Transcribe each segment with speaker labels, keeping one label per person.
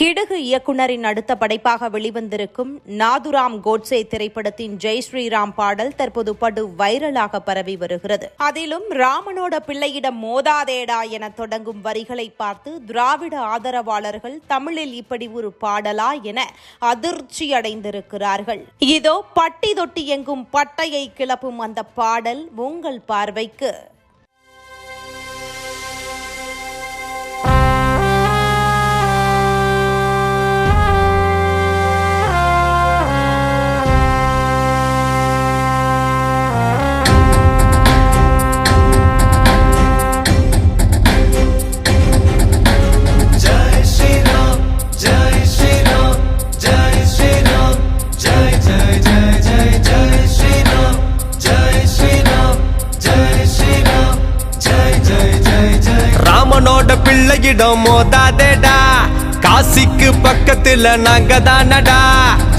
Speaker 1: கிடுகு இயக்குனரின் அடுத்த படைப்பாக வெளிவந்திருக்கும் நாதுராம் கோட்சே திரைப்படத்தின் ஜெய் ஸ்ரீராம் பாடல் தற்போது படு வைரலாக பரவி வருகிறது. அதிலும் ராமனோட பிள்ளையிடம் மோதாதேடா என தொடங்கும் வரிகளை பார்த்து திராவிட ஆதரவாளர்கள் தமிழில் இப்படி ஒரு பாடலா என அதிர்ச்சி அடைந்திருக்கிறார்கள். இதோ பட்டி தொட்டி எங்கும் பட்டையை கிளப்பும் அந்த பாடல் உங்கள் பார்வைக்கு.
Speaker 2: உன்னோட பிள்ளையிடம் மோதாதேடா. காசிக்கு பக்கத்துல நாங்க தானடா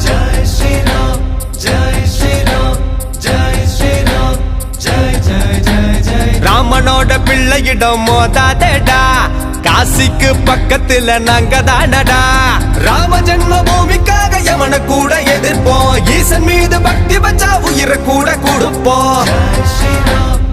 Speaker 3: ஜெய் ஸ்ரீராம் ஜெய் ஸ்ரீராம் ஜெய் ஸ்ரீராம் ஜெய் ஜெய் ஜெய் ஜெய்
Speaker 2: ராமனோட பிள்ளையிடம் மோதாதேடா. காசிக்கு பக்கத்துல நாங்க தானடா ராம ஜென்ம பூமிக்காக எவன கூட எதிர்ப்போம். ஈசன் மீது பக்தி வச்சா உயிரை கூட கொடுப்போம்.
Speaker 3: ஸ்ரீராம்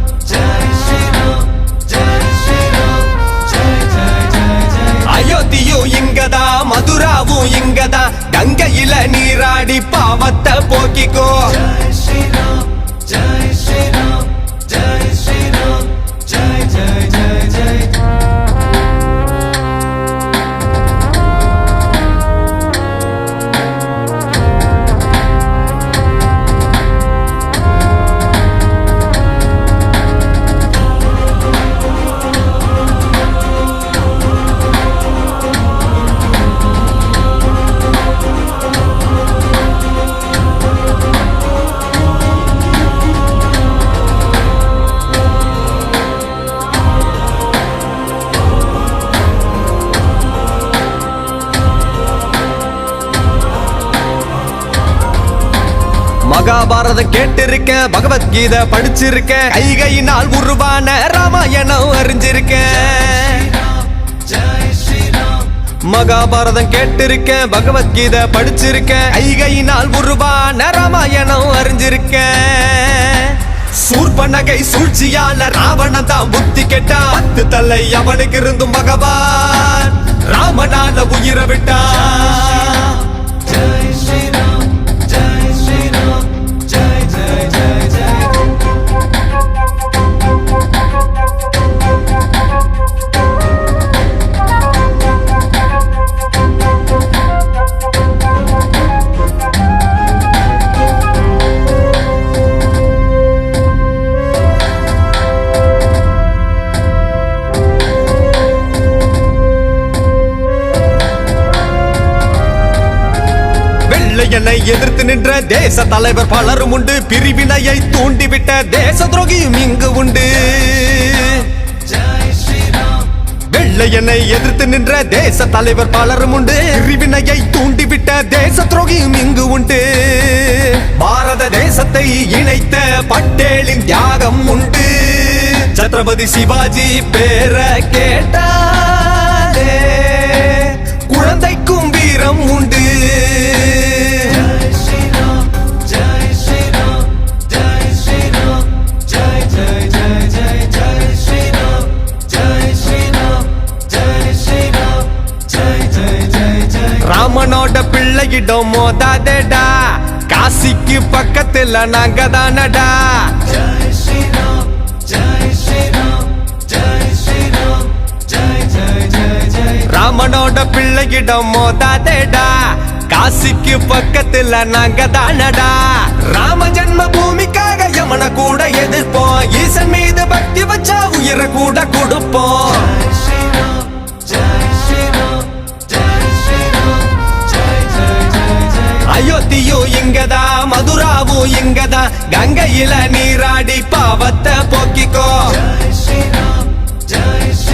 Speaker 2: மகாபாரத கேட்டிருக்கேன் பகவத்கீதை படிச்சிருக்கேன். கைகையினால் உருவான ராமாயணம் அறிஞ்சிருக்கேன். மகாபாரதம் கேட்டிருக்கேன் பகவத்கீதை படிச்சிருக்கேன். ஐகையினால் உருவான ராமாயணம் அறிஞ்சிருக்கேன். சூர்பனகை சூழ்ச்சியால ராவணன் தான் புத்தி கெட்டா பத்து தலை அவனுக்கு இருந்தும் பகவான் ராமனால உயிரை விட்டான். பிரிவினை எதிர்த்து நின்ற தேச தலைவர் பலரும் உண்டு. பிரிவினையை தூண்டிவிட்ட தேச துரோகியும் இங்கு உண்டு. வெள்ளையனை எதிர்த்து நின்ற தேச தலைவர் பலரும் உண்டு. பிரிவினையை தூண்டிவிட்ட தேச துரோகியும் இங்கு உண்டு. பாரத தேசத்தை இணைத்த பட்டேலின் தியாகம் உண்டு. சத்ரபதி சிவாஜி பேர கேட்டாலே குழந்தைக்கும் வீரம் உண்டு. தூக்கிட்டோம் மோதாதேடா. காசிக்கு பக்கத்துல நாங்க தானடா ராமனோட பிள்ளையிடம் மோதாதேடா. காசிக்கு பக்கத்துல நாங்க தானடா ராம ஜென்ம பூமிக்காக யமன கூட எதிர்ப்போம். ஈசன் மீது பக்தி வச்சா உயிரை கூட கொடுப்போம். அயோத்தியும் இங்கதான் மதுராவும் இங்கதான் கங்கையில நீராடி பாவத்தை போக்கிக்கோ.
Speaker 3: ஜெய் ஸ்ரீராம் ஜெய் ஸ்ரீ